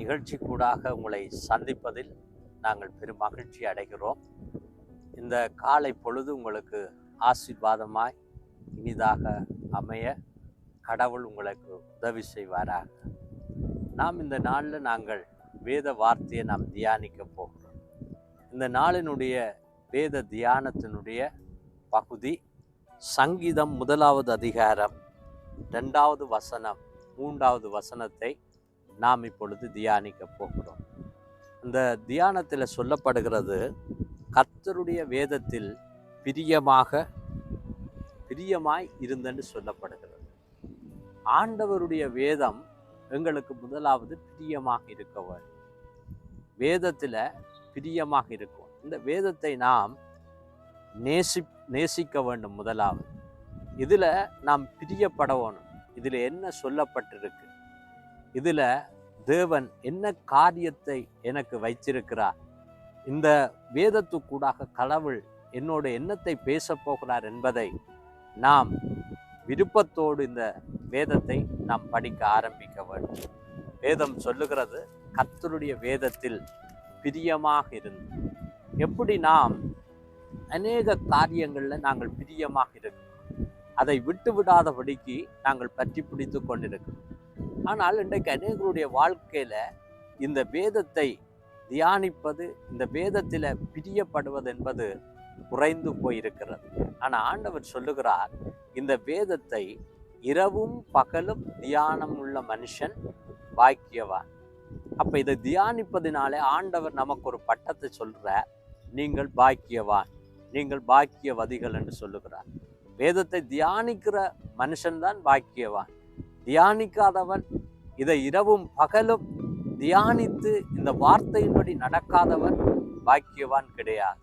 நிகழ்ச்சி கூடாக உங்களை சந்திப்பதில் நாங்கள் பெரும் மகிழ்ச்சி அடைகிறோம். இந்த காலை பொழுது உங்களுக்கு ஆசீர்வாதமாய் இனிதாக அமைய கடவுள் உங்களுக்கு உதவி செய்வாராக. நாம் இந்த நாளில் நாங்கள் வேத வார்த்தையை நாம் தியானிக்க போகிறோம். இந்த நாளினுடைய வேத தியானத்தினுடைய பகுதி சங்கீதம் முதலாவது அதிகாரம் ரெண்டாவது வசனம் மூன்றாவது வசனத்தை நாம் இப்பொழுது தியானிக்க போகிறோம். இந்த தியானத்தில் சொல்லப்படுகிறது கர்த்தருடைய வேதத்தில் பிரியமாக பிரியமாய் இருந்தன்னு சொல்லப்படுகிறது. ஆண்டவருடைய வேதம் எங்களுக்கு முதலாவது பிரியமாக இருக்க வேண்டும். வேதத்தில் பிரியமாக இருக்கும். இந்த வேதத்தை நாம் நேசி நேசிக்க வேண்டும் முதலாவது. இதில் நாம் பிரியப்படவணும் இதில் என்ன சொல்லப்பட்டிருக்கு? இதில் தேவன் என்ன காரியத்தை எனக்கு வைச்சிருக்கிறார் இந்த வேதத்துக்கூடாக கடவுள் என்னோட எண்ணத்தை பேசப் போகிறார் என்பதை நாம் விருப்பத்தோடு இந்த வேதத்தை நாம் படிக்க ஆரம்பிக்க வேண்டும். வேதம் சொல்லுகிறது கர்த்தருடைய வேதத்தில் பிரியமாக இருந்து. எப்படி நாம் அநேக காரியங்களில் நாங்கள் பிரியமாக இருக்கிறோம் அதை விட்டு விடாதபடிக்கு நாங்கள் பற்றி பிடித்து கொண்டிருக்கிறோம். ஆனால் இன்றைக்கு அநேகருடைய வாழ்க்கையில் இந்த வேதத்தை தியானிப்பது இந்த வேதத்தில் பிரியப்படுவது என்பது குறைந்து போயிருக்கிறது. ஆனால் ஆண்டவர் சொல்லுகிறார் இந்த வேதத்தை இரவும் பகலும் தியானம் உள்ள மனுஷன் பாக்கியவான் அப்போ இதை தியானிப்பதினாலே ஆண்டவர் நமக்கு ஒரு பட்டத்தை சொல்கிறார் நீங்கள் பாக்கியவான் நீங்கள் பாக்கியவதிகள் என்று சொல்லுகிறார். வேதத்தை தியானிக்கிற மனுஷன்தான் பாக்கியவான் தியானிக்காதவன் இதை இரவும் பகலும் தியானித்து இந்த வார்த்தையின்படி நடக்காதவன் பாக்கியவான் கிடையாது.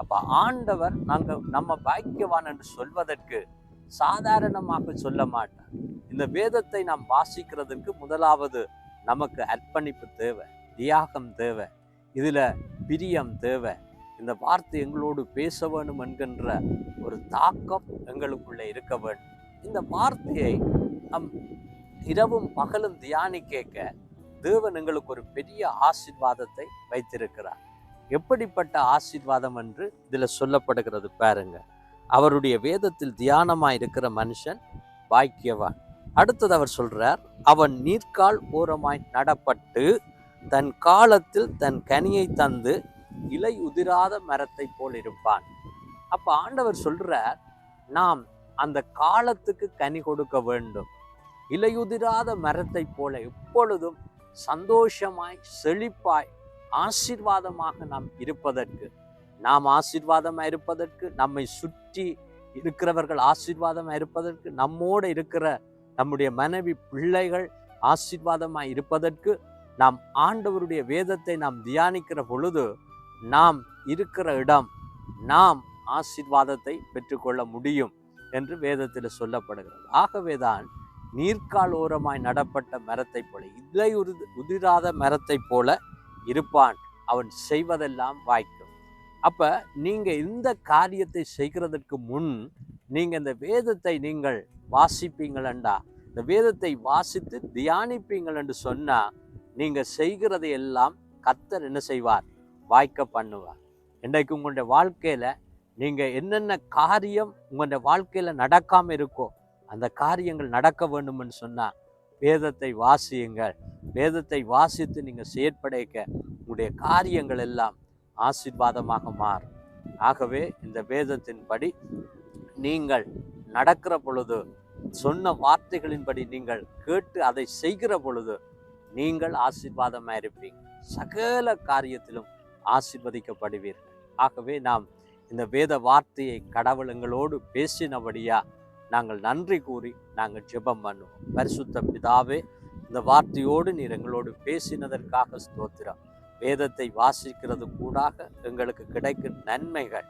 அப்போ ஆண்டவர் நாங்கள் நம்ம பாக்கியவான் என்று சொல்வதற்கு சாதாரணமாக சொல்ல மாட்டார். இந்த வேதத்தை நாம் வாசிக்கிறதுக்கு முதலாவது நமக்கு அர்ப்பணிப்பு தேவை தியாகம் தேவை இதில் பிரியம் தேவை. இந்த வார்த்தை எங்களோடு பேச வேணும் என்கின்ற ஒரு தாக்கம் எங்களுக்குள்ளே இருக்க வேண்டும். இந்த வார்த்தையை நம் இரவும் பகலும் தியானி கேட்க தேவன் எங்களுக்கு ஒரு பெரிய ஆசீர்வாதத்தை வைத்திருக்கிறார். எப்படிப்பட்ட ஆசீர்வாதம் என்று இதில் சொல்லப்படுகிறது பாருங்க. அவருடைய வேதத்தில் தியானமாக இருக்கிற மனுஷன் பாக்கியவான். அடுத்தது அவர் சொல்றார் அவன் நீர்க்கால் ஓரமாய் நடப்பட்டு தன் காலத்தில் தன் கனியை தந்து இலை உதிராத மரத்தை போல் இருப்பான். அப்ப ஆண்டவர் சொல்றார் நாம் அந்த காலத்துக்கு கனி கொடுக்க வேண்டும். இலையுதிராத மரத்தைப் போல எப்பொழுதும் சந்தோஷமாய் செழிப்பாய் ஆசீர்வாதமாக நாம் இருப்பதற்கு நாம் ஆசீர்வாதமாக இருப்பதற்கு நம்மை சுற்றி இருக்கிறவர்கள் ஆசீர்வாதமாக இருப்பதற்கு நம்மோடு இருக்கிற நம்முடைய மனைவி பிள்ளைகள் ஆசீர்வாதமாக இருப்பதற்கு நாம் ஆண்டவருடைய வேதத்தை நாம் தியானிக்கிற பொழுது நாம் இருக்கிற இடம் நாம் ஆசீர்வாதத்தை பெற்றுக்கொள்ள முடியும் என்று வேதத்தில் சொல்லப்படுகிறது. ஆகவேதான் நீர்க்கால் ஓரமாய் நடப்பட்ட மரத்தைப் போல இலை உரு உதிராத மரத்தைப் போல இருப்பான். அவன் செய்வதெல்லாம் வாய்க்கும். அப்போ நீங்கள் இந்த காரியத்தை செய்கிறதற்கு முன் நீங்கள் இந்த வேதத்தை நீங்கள் வாசிப்பீங்களண்டா இந்த வேதத்தை வாசித்து தியானிப்பீங்கள் என்று சொன்னால் நீங்கள் செய்கிறதை எல்லாம் கத்தர் என்ன செய்வார்? வாய்க்க பண்ணுவார். இன்றைக்கு உங்களுடைய வாழ்க்கையில் நீங்கள் என்னென்ன காரியம் உங்களுடைய வாழ்க்கையில் நடக்காமல் இருக்கோ அந்த காரியங்கள் நடக்க வேண்டும்னு சொன்னால் வேதத்தை வாசியுங்கள். வேதத்தை வாசித்து நீங்கள் செயற்படைக்க உங்களுடைய காரியங்கள் எல்லாம் ஆசீர்வாதமாக மாறும். ஆகவே இந்த வேதத்தின்படி நீங்கள் நடக்கிற பொழுது சொன்ன வார்த்தைகளின்படி நீங்கள் கேட்டு அதை செய்கிற பொழுது நீங்கள் ஆசீர்வாதமாக இருப்பீங்க. சகல காரியத்திலும் ஆசிர்வதிக்கப்படுவீர்கள். ஆகவே நாம் இந்த வேத வார்த்தையை கடவுள் எங்களோடு பேசினபடியா நாங்கள் நன்றி கூறி நாங்கள் ஜெபம் பண்ணுவோம். பரிசுத்த பிதாவே இந்த வார்த்தையோடு நீர் எங்களோடு பேசினதற்காக ஸ்தோத்திரம். வேதத்தை வாசிக்கிறது கூடாக எங்களுக்கு கிடைக்கும் நன்மைகள்.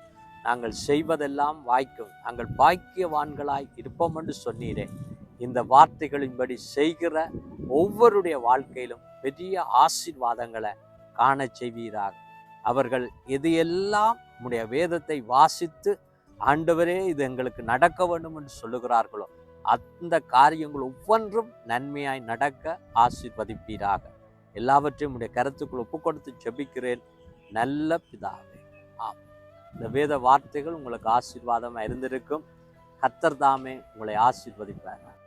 நாங்கள் செய்வதெல்லாம் வாய்க்கும். நாங்கள் பாக்கியவான்களாய் இருப்போம் என்று சொன்னீரே. இந்த வார்த்தைகளின்படி செய்கிற ஒவ்வொருடைய வாழ்க்கையிலும் பெரிய ஆசீர்வாதங்களை காணச் செய்வீராக. அவர்கள் எது எல்லாம் உடைய வேதத்தை வாசித்து ஆண்டவரே இது எங்களுக்கு நடக்க வேண்டும் என்று சொல்லுகிறார்களோ அந்த காரியங்கள் ஒவ்வொன்றும் நன்மையாய் நடக்க ஆசீர்வதிப்பீராக. எல்லாவற்றையும் உடைய கருத்துக்குள் ஒப்பு கொடுத்து ஜெபிக்கிறேன். நல்ல பிதாவே. ஆம் இந்த வேத வார்த்தைகள் உங்களுக்கு ஆசீர்வாதமாக இருந்திருக்கும். கத்தர் தாமே உங்களை ஆசீர்வதிப்பார்கள்